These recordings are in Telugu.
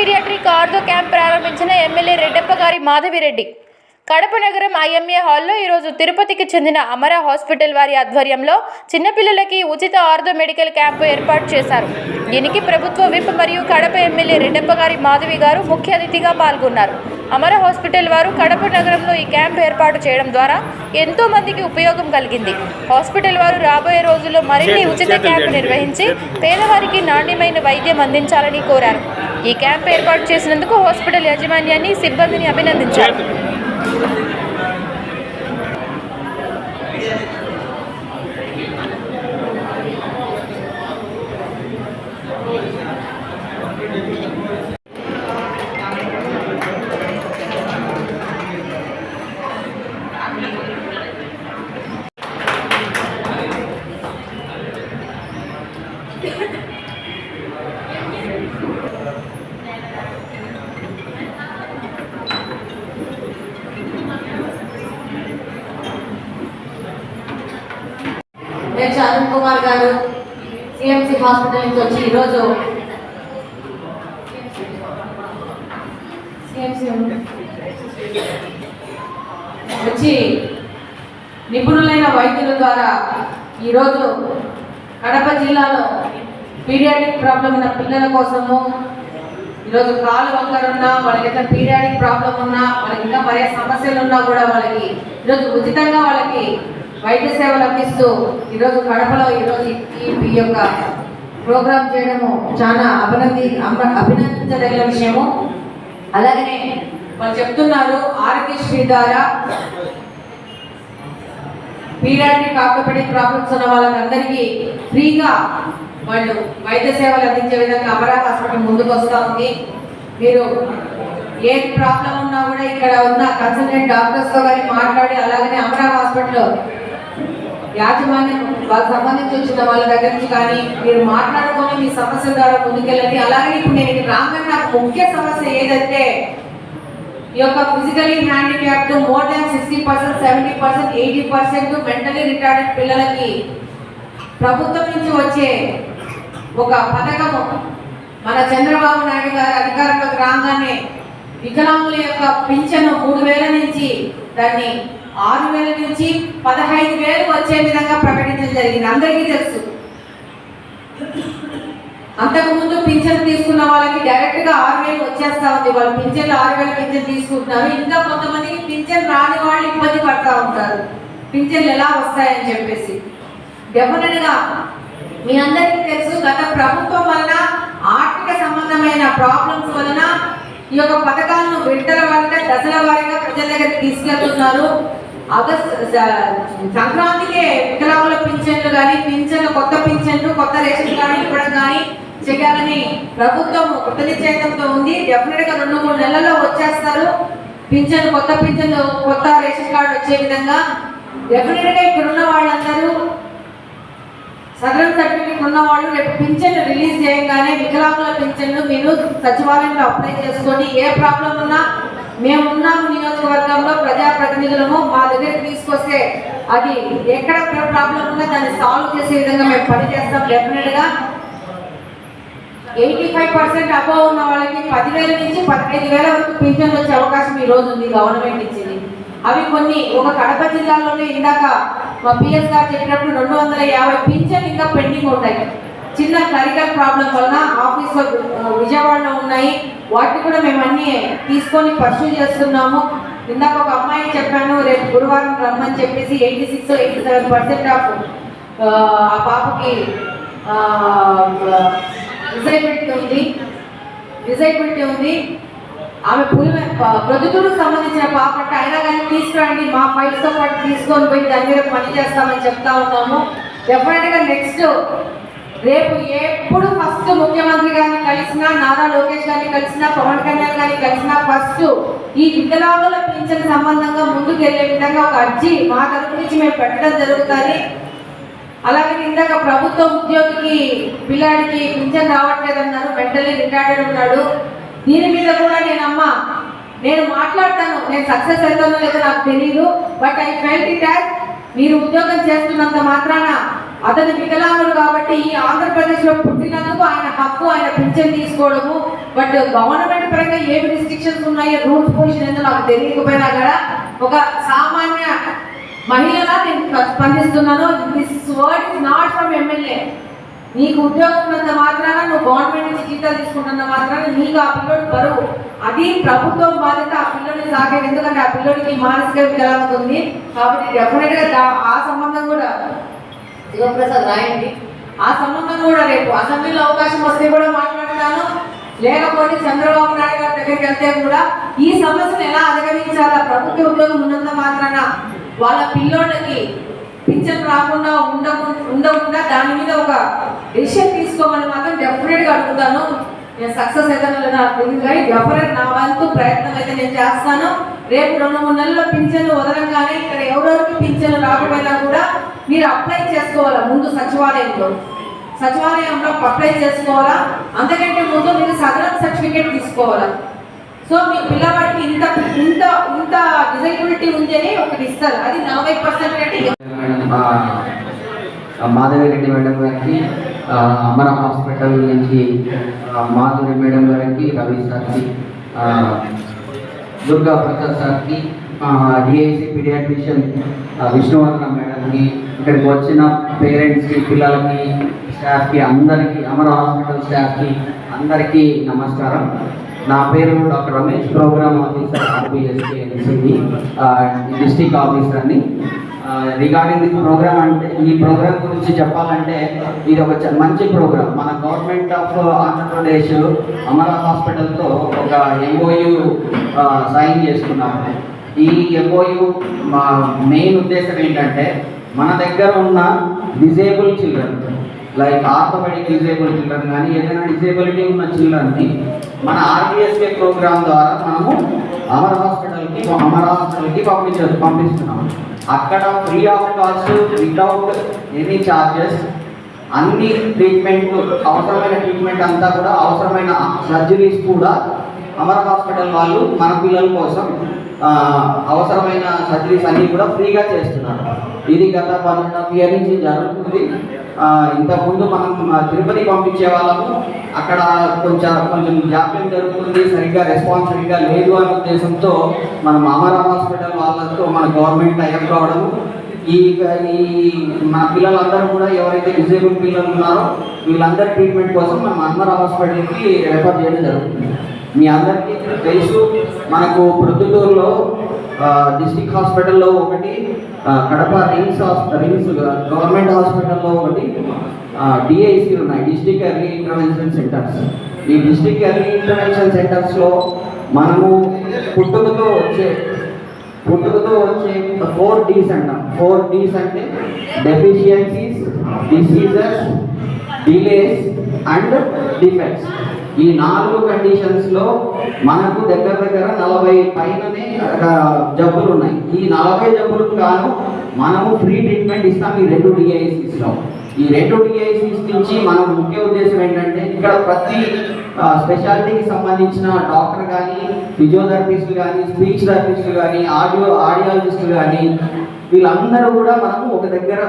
పీడియాట్రిక్ ఆర్థో క్యాంప్ ప్రారంభించిన ఎమ్మెల్యే రెడ్డప్ప గారి మాధవిరెడ్డి. కడప నగరం ఐఎంఏ హాల్లో ఈరోజు తిరుపతికి చెందిన అమర హాస్పిటల్ వారి ఆధ్వర్యంలో చిన్నపిల్లలకి ఉచిత ఆర్థో మెడికల్ క్యాంపు ఏర్పాటు చేశారు. దీనికి ప్రభుత్వ విప్ మరియు కడప ఎమ్మెల్యే రెడ్డప్ప గారి మాధవి గారు ముఖ్య అతిథిగా పాల్గొన్నారు. అమర హాస్పిటల్ వారు కడప నగరంలో ఈ క్యాంప్ ఏర్పాటు చేయడం ద్వారా ఎంతో మందికి ఉపయోగం కలిగింది. హాస్పిటల్ వారు రాబోయే రోజుల్లో మరిన్ని ఉచిత క్యాంపు నిర్వహించి పేదవారికి నాణ్యమైన వైద్యం అందించాలని కోరారు. ఈ క్యాంప్ ఏర్పాటు చేసినందుకు హాస్పిటల్ యాజమాన్యాన్ని సిబ్బందిని అభినందించారు. అధ్యక్ష అరుణ్ కుమార్ గారు సిఎంసి హాస్పిటల్ నుంచి వచ్చి ఈరోజు వచ్చి నిపుణులైన వైద్యుల ద్వారా ఈరోజు కడప జిల్లాలో పీరియాడిక్ ప్రాబ్లం ఉన్న పిల్లల కోసము ఈరోజు కాలు వంకరున్నా వాళ్ళకి ఎంత పీరియాడిక్ ప్రాబ్లం ఉన్నా వాళ్ళకి ఇంకా మరే సమస్యలు ఉన్నా కూడా వాళ్ళకి ఈరోజు ఉచితంగా వాళ్ళకి వైద్య సేవలు అందిస్తూ ఈరోజు కడపలో ఈరోజు ఈ ఈ యొక్క ప్రోగ్రామ్ చేయడము చాలా అభినంది అభినందించదగిన విషయము. అలాగనే వాళ్ళు చెప్తున్నారు ఆరోగ్యశ్రీ ద్వారా పీడియాట్రిక్ ఆర్థోపెడిక్ ప్రాబ్లమ్స్ ఉన్న వాళ్ళందరికీ ఫ్రీగా వాళ్ళు వైద్య సేవలు అందించే విధంగా అమరా హాస్పిటల్ ముందుకు వస్తూ ఉంది. మీరు ఏ ప్రాబ్లం ఉన్నా కూడా ఇక్కడ ఉన్న కన్సల్టెంట్ డాక్టర్స్తో కానీ మాట్లాడి అలాగనే అమరా హాస్పిటల్ యాజమాన్యం వాళ్ళకి సంబంధించి వచ్చిన వాళ్ళ దగ్గర నుంచి కానీ మీరు మాట్లాడుకొని మీ సమస్య ద్వారా ముందుకెళ్ళండి. అలాగే ఇప్పుడు నేను రాగానే నాకు ముఖ్య సమస్య ఏదంటే ఈ యొక్క physically handicapped more than sixty percent seventy percent eighty percent mentally retarded పిల్లలకి ప్రభుత్వం నుంచి వచ్చే ఒక పథకము. మన చంద్రబాబు నాయుడు గారు అధికారంలోకి రాగానే వికలాంగుల యొక్క పింఛను మూడు వేల నుంచి దాన్ని ఆరు వేల నుంచి పదహైదు వేలు వచ్చే విధంగా ప్రకటించడం జరిగింది. అందరికీ తెలుసు. అంతకుముందు పింఛన్ తీసుకున్న వాళ్ళకి డైరెక్ట్గా ఆరు వేలు వచ్చేస్తా ఉంది. వాళ్ళు పింఛన్లు ఆరు వేలు పింఛన్ తీసుకుంటున్నారు. ఇంకా కొంతమందికి పింఛన్ రాని వాళ్ళు ఇబ్బంది పడతా ఉంటారు. పింఛన్లు ఎలా వస్తాయని చెప్పేసి. డెఫినెట్గా మీ అందరికీ తెలుసు గత ప్రభుత్వం వలన ఆర్థిక సంబంధమైన ప్రాబ్లమ్స్ వలన ఈ యొక్క పథకాలను విడుదల వారిగా దశల వారీగా ప్రజల దగ్గర తీసుకెళ్తున్నారు. ఆగస్ట్ సంక్రాంతికే వికలాంగుల పింఛన్లు కానీ పింఛన్లు కొత్త పింఛన్లు కొత్త రేషన్ కార్డులు ఇవ్వడం కానీ చేయాలని ప్రభుత్వం కొత్త నిశ్చయితంతో ఉంది. డెఫినెట్గా రెండు మూడు నెలల్లో వచ్చేస్తారు. పింఛన్ కొత్త పింఛన్లు కొత్త రేషన్ కార్డు వచ్చే విధంగా. డెఫినెట్గా ఇక్కడ ఉన్న వాళ్ళందరూ సదరన్ సర్టిఫికేట్ ఉన్న వాళ్ళు రేపు పింఛన్ రిలీజ్ చేయగానే వికలాంగుల పింఛన్లు మీరు సచివాలయంలో అప్లై చేసుకొని ఏ ప్రాబ్లం ఉన్నా మేమున్నాము నియోజకవర్గంలో ప్రజాప్రతినిధులము మా దగ్గర తీసుకొస్తే అది ఎక్కడ ప్రాబ్లం ఉన్నా దాన్ని సాల్వ్ చేసే విధంగా మేము పనిచేస్తాం. డెఫినెట్గా ఎయిటీ ఫైవ్ పర్సెంట్ అబౌవ్ ఉన్న వాళ్ళకి పదివేల నుంచి పదిహేను వేల వరకు పింఛన్లు వచ్చే అవకాశం ఈ రోజు ఉంది గవర్నమెంట్ ఇచ్చింది. అవి కొన్ని ఒక కడప జిల్లాలోనే ఇందాక మా పిఎస్ గారు చెప్పినప్పుడు రెండు వందల యాభై పింఛన్ ఇంకా పెండింగ్ ఉంటాయి. చిన్న క్లరికల్ ప్రాబ్లం వలన ఆఫీస్లో విజయవాడలో ఉన్నాయి. వాటిని కూడా మేము అన్ని తీసుకొని పర్సూ చేస్తున్నాము. ఇందాక ఒక అమ్మాయి చెప్పాను రేపు గురువారం రమ్మని చెప్పేసి eighty six eighty seven percent of ఆ పాపకి డిజైబిలిటీ ఉంది. డిజైబిలిటీ ఉంది. ఆమె పులి ప్రొద్దుటూరుకు సంబంధించిన పాపట్ట అయినా కానీ తీసుకురండి మా ఫైల్స్తో పాటు తీసుకొని పోయి దాని మీద పని చేస్తామని చెప్తా ఉన్నాము డెఫినెట్గా నెక్స్ట్ రేపు ఎప్పుడు ఫస్ట్ ముఖ్యమంత్రి గారిని కలిసినా నారా లోకేష్ గారిని కలిసినా పవన్ కళ్యాణ్ గారిని కలిసినా ఫస్ట్ ఈ వికలాంగుల పింఛన్ సంబంధంగా ముందుకు వెళ్ళే విధంగా ఒక అర్జీ మా తరపు నుంచి మేము పెట్టడం జరుగుతుంది. అలాగే ఇందాక ప్రభుత్వ ఉద్యోగికి పిల్లాడికి పింఛన్ రావట్లేదన్నారు మెంటలీ రిటైర్డ్ ఉన్నాడు. దీని మీద కూడా నేను అమ్మ నేను మాట్లాడతాను నేను సక్సెస్ అవుతానో లేదో నాకు తెలియదు but I felt it as మీరు ఉద్యోగం చేస్తున్నంత మాత్రాన అతను వికలాంగుడు కాబట్టి ఈ ఆంధ్రప్రదేశ్లో పుట్టినందుకు ఆయన హక్కు ఆయన పింఛన్ తీసుకోవడము బట్ గవర్నమెంట్ పరంగా ఏమి రిస్ట్రిక్షన్స్ ఉన్నాయో రూల్స్ పొజిషన్ ఏందో నాకు తెలియకపోయినా కూడా ఒక సామాన్య మహిళలా నేను స్పందిస్తున్నాను. This word is not from MLA నీకు ఉద్యోగం ఉన్నంత మాత్రాన నువ్వు గవర్నమెంట్ నుంచి జీతాలు తీసుకుంటున్న మాత్రాన నీకు ఆ పిల్లోడు బరువు. అది ప్రభుత్వం బాధ్యత ఆ పిల్లోడిని సాగేది ఎందుకంటే ఆ పిల్లోడికి మానసిక వికలాంగత ఉంది కాబట్టి డెఫినెట్గా ఆ సంబంధం కూడా శివప్రసాద్ రాయండి. ఆ సంబంధం కూడా రేపు అసెంబ్లీలో అవకాశం వస్తే కూడా మాట్లాడతాను. లేకపోతే చంద్రబాబు నాయుడు గారి దగ్గరికి వెళ్తే కూడా ఈ సమస్యను ఎలా అధిగమించాలా? ప్రభుత్వ ఉద్యోగం ఉన్నంత మాత్రాన వాళ్ళ పిల్లోళ్ళకి పింఛన్ రాకుండా ఉండకుండా ఉండకుండా దాని మీద ఒక డిసిషన్ తీసుకోమని మాత్రం డెఫినెట్గా అడుగుతాను. నేను సక్సెస్ అయితే నాకు తెలియదు డెఫినెట్ నా వంతు ప్రయత్నం అయితే నేను చేస్తాను. రేపు రెండు మూడు నెలల్లో పింఛన్లు వదలంగానే ఇక్కడ ఎవరెవరికి పింఛన్లు రాకపోయినా కూడా మీరు అప్లై చేసుకోవాలా ముందు సచివాలయంలో? సచివాలయంలో అప్లై చేసుకోవాలా? అంతకంటే ముందు మీరు సదరం సర్టిఫికేట్ తీసుకోవాలా? సో మీ పిల్లవాడికి ఇంత ఇంత ఇంత డిజైబిలిటీ ఉంది అని ఒకటి ఇస్తారు. అది నలభై పర్సెంట్ అంటే మేడం, మాధవి రెడ్డి మేడం గారికి అమర హాస్పిటల్ నుంచి మాధురి మేడం గారికి రవి సార్కి దుర్గా ప్రసాద్ సార్కి డిఐసి పీడియాట్రిషియన్ విష్ణువర్ధన మేడంకి ఇక్కడికి వచ్చిన పేరెంట్స్కి పిల్లలకి స్టాఫ్కి అందరికీ అమర హాస్పిటల్ స్టాఫ్కి అందరికీ నమస్కారం. నా పేరు doctor Ramesh programme officer RBSK district ఆఫీసర్ని. రిగార్డింగ్ ది ప్రోగ్రామ్ అంటే ఈ ప్రోగ్రామ్ గురించి చెప్పాలంటే ఇది ఒక మంచి ప్రోగ్రామ్ మన గవర్నమెంట్ ఆఫ్ ఆంధ్రప్రదేశ్ అమరా హాస్పిటల్తో ఒక ఎంఓయు సైన్ చేసుకున్నాము ఈ ఎంఓయు మా మెయిన్ ఉద్దేశం ఏంటంటే మన దగ్గర ఉన్న disable children like orthopaedic disable children కానీ ఏదైనా డిజేబిలిటీ ఉన్న చిల్డ్రన్ని మన ఆర్బిఎస్కే ప్రోగ్రామ్ ద్వారా మనము అమర హాస్పిటల్కి అమర హాస్పిటల్కి పంపించ పంపిస్తున్నాము అక్కడ free of cost without any charges అన్ని ట్రీట్మెంట్ అవసరమైన ట్రీట్మెంట్ అంతా కూడా అవసరమైన సర్జరీస్ కూడా అమర హాస్పిటల్ వాళ్ళు మన పిల్లల కోసం అవసరమైన సర్జరీస్ అన్నీ కూడా ఫ్రీగా చేస్తున్నారు. ఇది గత వన్ అండ్ హాఫ్ ఇయర్ నుంచి జరుగుతుంది. ఇంతకుముందు మనం తిరుపతి పంపించే వాళ్ళము. అక్కడ కొంచెం కొంచెం జాప్యం జరుగుతుంది సరిగ్గా రెస్పాన్స్ సరిగ్గా లేదు అనే ఉద్దేశంతో మనం అమర హాస్పిటల్ వాళ్ళతో మన గవర్నమెంట్ అయ్యప్ కావడము. ఈ మన పిల్లలందరూ కూడా ఎవరైతే డిజేబుల్ పిల్లలు ఉన్నారో వీళ్ళందరి ట్రీట్మెంట్ కోసం మనం అన్మర హాస్పిటల్కి రెఫర్ చేయడం జరుగుతుంది. మీ అందరికీ తెలుసు మనకు ప్రొద్దుటూరులో డిస్టిక్ హాస్పిటల్లో ఒకటి కడప రిమ్స్ హాస్ప రిమ్స్ గవర్నమెంట్ హాస్పిటల్లో ఒకటి డిఐసి ఉన్నాయి డిస్టిక్ ఎర్లీ ఇంటర్వెన్షన్ సెంటర్స్. ఈ డిస్టిక్ ఎర్లీ ఇంటర్వెన్షన్ సెంటర్స్లో మనము పుట్టుకతో వచ్చే పుట్టుకతో వచ్చే ఫోర్ డీస్ అంటాం. ఫోర్ డీస్ అంటే deficiencies diseases delays and defects ఈ నాలుగు కండిషన్స్లో మనకు దగ్గర దగ్గర నలభై పైననే జబ్బులు ఉన్నాయి ఈ నలభై జబ్బులకు గాను మనము ఫ్రీ ట్రీట్మెంట్ ఇస్తాం ఈ రెండు డిఐసిస్లో ఈ రెండు డిఐసిస్ నుంచి మన ముఖ్య ఉద్దేశం ఏంటంటే ఇక్కడ ప్రతి స్పెషాలిటీకి సంబంధించిన డాక్టర్ కానీ ఫిజియోథెరపిస్టులు కానీ స్పీచ్ థెరపిస్టులు కానీ ఆడియో ఆడియాలజిస్టులు కానీ వీళ్ళందరూ కూడా మనము ఒక దగ్గర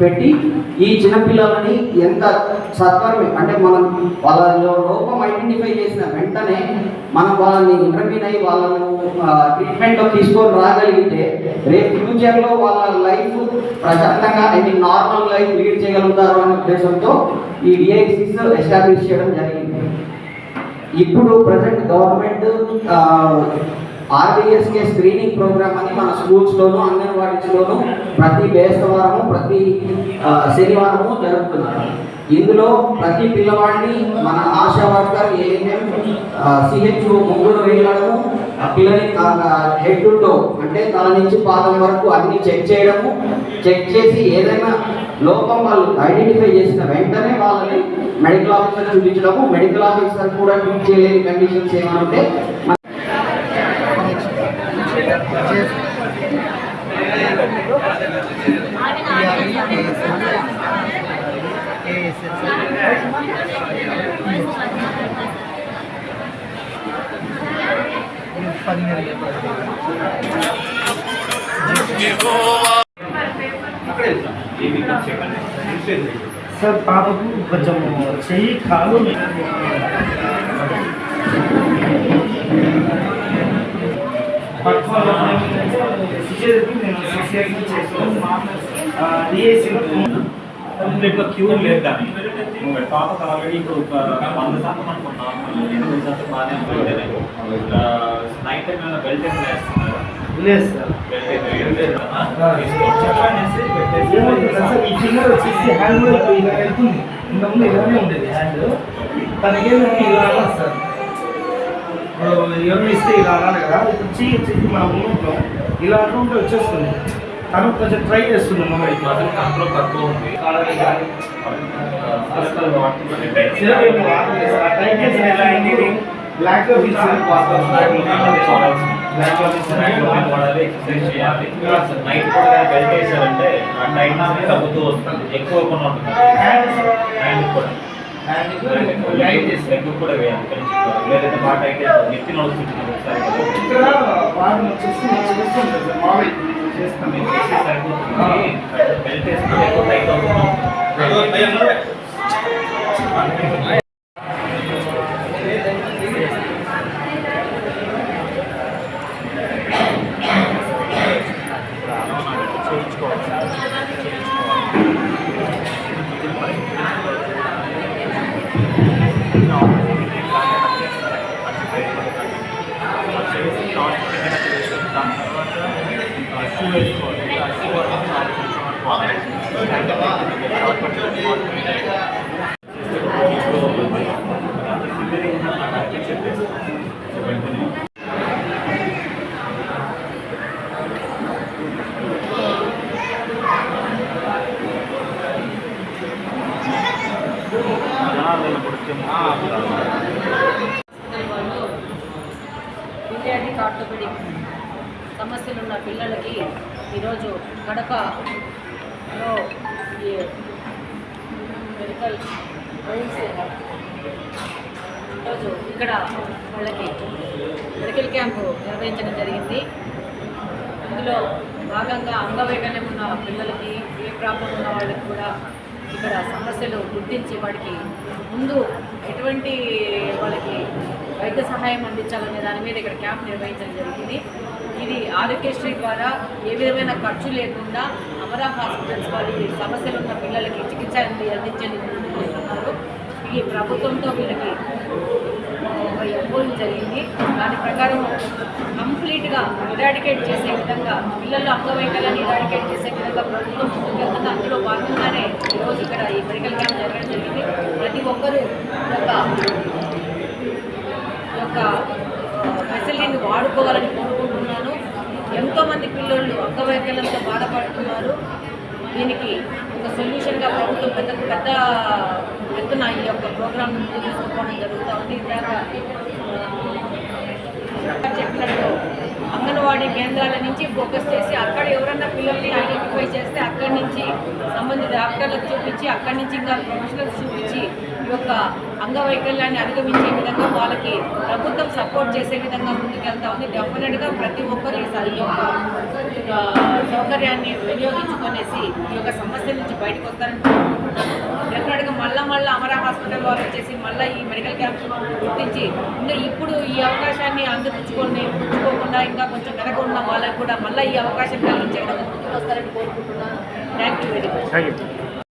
పెట్టి ఈ చిన్నపిల్లలని ఎంత సత్వరమే అంటే మనం వాళ్ళలో లోపం ఐడెంటిఫై చేసిన వెంటనే మనం వాళ్ళని ఇంటర్వ్యూన్ అయ్యి వాళ్ళను ట్రీట్మెంట్లో తీసుకొని రాగలిగితే రేపు ఫ్యూచర్లో వాళ్ళ లైఫ్ ప్రశాంతంగా I mean normal life lead చేయగలుగుతారు అనే ఉద్దేశంతో ఈ డిఐసిస్ ఎస్టాబ్లిష్ చేయడం జరిగింది. ఇప్పుడు present government RBSK screening programme అని మన స్కూల్స్లోను అంగన్వాడీస్లోను ప్రతి బేస్తవారము ప్రతి శనివారము జరుపుతున్నారు. ఇందులో ప్రతి పిల్లవాడిని మన ఆశా వర్కర్ ఏఎన్ఎం సిహెచ్ఓ ముగ్గురు వేయడము ఆ పిల్లని హెడ్ టు టో అంటే తల నుంచి పాదం వరకు అన్ని చెక్ చేయడము చెక్ చేసి ఏదైనా లోపం వాళ్ళు ఐడెంటిఫై చేసిన వెంటనే వాళ్ళని మెడికల్ ఆఫీసర్ చూపించడము మెడికల్ ఆఫీసర్ కూడా ట్రీట్ చేయలేని కండిషన్స్ ఏమైనా ఉంటే మన సార్ పాపకు కొంచెం చెయ్యి కాలు ఇప్పుడు క్యూర్ లేదు దాన్ని పాపకు ఆల్రెడీ ఇప్పుడు ఒక వంద శాతం అనుకో ఎనభై శాతం బాగానే నైట్ టైం బెల్ట్ వేస్తున్నారు లేదు సార్ లేదు సార్ ఈ ఫింగర్ వచ్చేసి హ్యాండ్ కూడా ఇలా వెళ్తుంది. ఇంతకుముందు ఇలానే ఉండేది. హ్యాండ్. తనకేమో ఇలా సార్. ఎవరిని ఇస్తే ఇలా అనాలి కదా ఇప్పుడు చెయ్యి చెయ్యి మన ఊళ్ళో ఇలా అంటుంటే వచ్చేస్తుంది తను కొంచెం ట్రై చేస్తుంది అసలు కంట్రోల్ తక్కువ ఉంది ట్రై చేసిన ఎలా అయింది బ్లాక్లో ఫీల్ సిరప్ వాడతాం బ్లాక్లో వాడాలి ఎక్సర్సైజ్ చేయాలి నైట్ కూడా బెల్ట్ వేసారంటే ఆ టైం తగ్గుతూ వస్తుంది ఎక్కువ కొన్ని ఉంటుంది హ్యాండ్ కూడా ఇక్కడ వాడు వచ్చేసి నేను చేస్తుంటాను సార్ మీకు వేసి సరిపోతుంది బెల్ట్ వేసుకుంటే ఎక్కువ టైట్ అవుతుంది వాళ్ళు పీడియాటిక్ ఆర్థోపెడిక్ సమస్యలు ఉన్న పిల్లలకి ఈరోజు కడపలో ఈ మెడికల్ ట్రైన్స్ ఈరోజు ఇక్కడ వాళ్ళకి మెడికల్ క్యాంపు నిర్వహించడం జరిగింది. ఇందులో భాగంగా అంగవైకల్యం ఉన్న పిల్లలకి ఏ ప్రాబ్లం ఉన్న వాళ్ళకి కూడా ఇక్కడ సమస్యలు గుర్తించి వాడికి ముందు ఎటువంటి వాళ్ళకి వైద్య సహాయం అందించాలనే దాని మీద ఇక్కడ క్యాంప్ నిర్వహించడం జరిగింది. ఇది ఆరోగ్యశ్రీ ద్వారా ఏ విధమైన ఖర్చు లేకుండా అమరా హాస్పిటల్స్ వాళ్ళు సమస్యలు ఉన్న పిల్లలకి చికిత్స అంది- అందించేందుకు వస్తున్నారు ఈ ప్రభుత్వంతో వీళ్ళకి ఒక ఎంఓయూ జరిగింది. దాని ప్రకారం కంప్లీట్గా ఇరాడికేట్ చేసే విధంగా పిల్లల్లో అంగవైకల్యాన్ని ఇరాడికేట్ చేసే విధంగా ప్రభుత్వం ముందుకెళ్తుంది. అందులో భాగంగానే ఈరోజు ఇక్కడ ఈ మెడికల్ క్యాంప్ జరగడం జరిగింది. ప్రతి ఒక్కరూ ఒక ఫెసిలిటీని వాడుకోవాలని అంగవైకల్యంతో బాధపడుతున్నారు. దీనికి ఒక సొల్యూషన్గా ప్రభుత్వం పెద్ద పెద్ద ఎత్తున ఈ యొక్క ప్రోగ్రామ్ తీసుకోవడం జరుగుతూ ఉంది. ఇందాక చెప్పినట్టు అంగన్వాడీ కేంద్రాల నుంచి ఫోకస్ చేసి అక్కడ ఎవరన్నా పిల్లల్ని ఐడెంటిఫై చేస్తే అక్కడి నుంచి సంబంధిత డాక్టర్లకు చూపించి అక్కడి నుంచి ఇంకా ప్రొఫెషనల్స్ చూపించి ఈ యొక్క అంగవైకల్యాన్ని అధిగమించే విధంగా వాళ్ళకి ప్రభుత్వం సపోర్ట్ చేసే విధంగా ముందుకెళ్తా ఉంది. డెఫినెట్గా ప్రతి ఒక్కరు ఈ ఈ యొక్క సౌకర్యాన్ని వినియోగించుకునేసి ఈ యొక్క సమస్య నుంచి బయటకు వస్తారని కోరుకుంటున్నాను. డెఫినెట్గా మళ్ళా మళ్ళీ అమరా హాస్పిటల్ వాళ్ళు వచ్చేసి మళ్ళీ ఈ మెడికల్ క్యాంప్స్ గుర్తించి ఇంకా ఇప్పుడు ఈ అవకాశాన్ని అందిపుచ్చుకొని పుచ్చుకోకుండా ఇంకా కొంచెం వెనక ఉన్న వాళ్ళకి కూడా మళ్ళీ ఈ అవకాశం కలిగించే విధంగా ముందుకు వస్తారని కోరుకుంటున్నాను. Thank you very much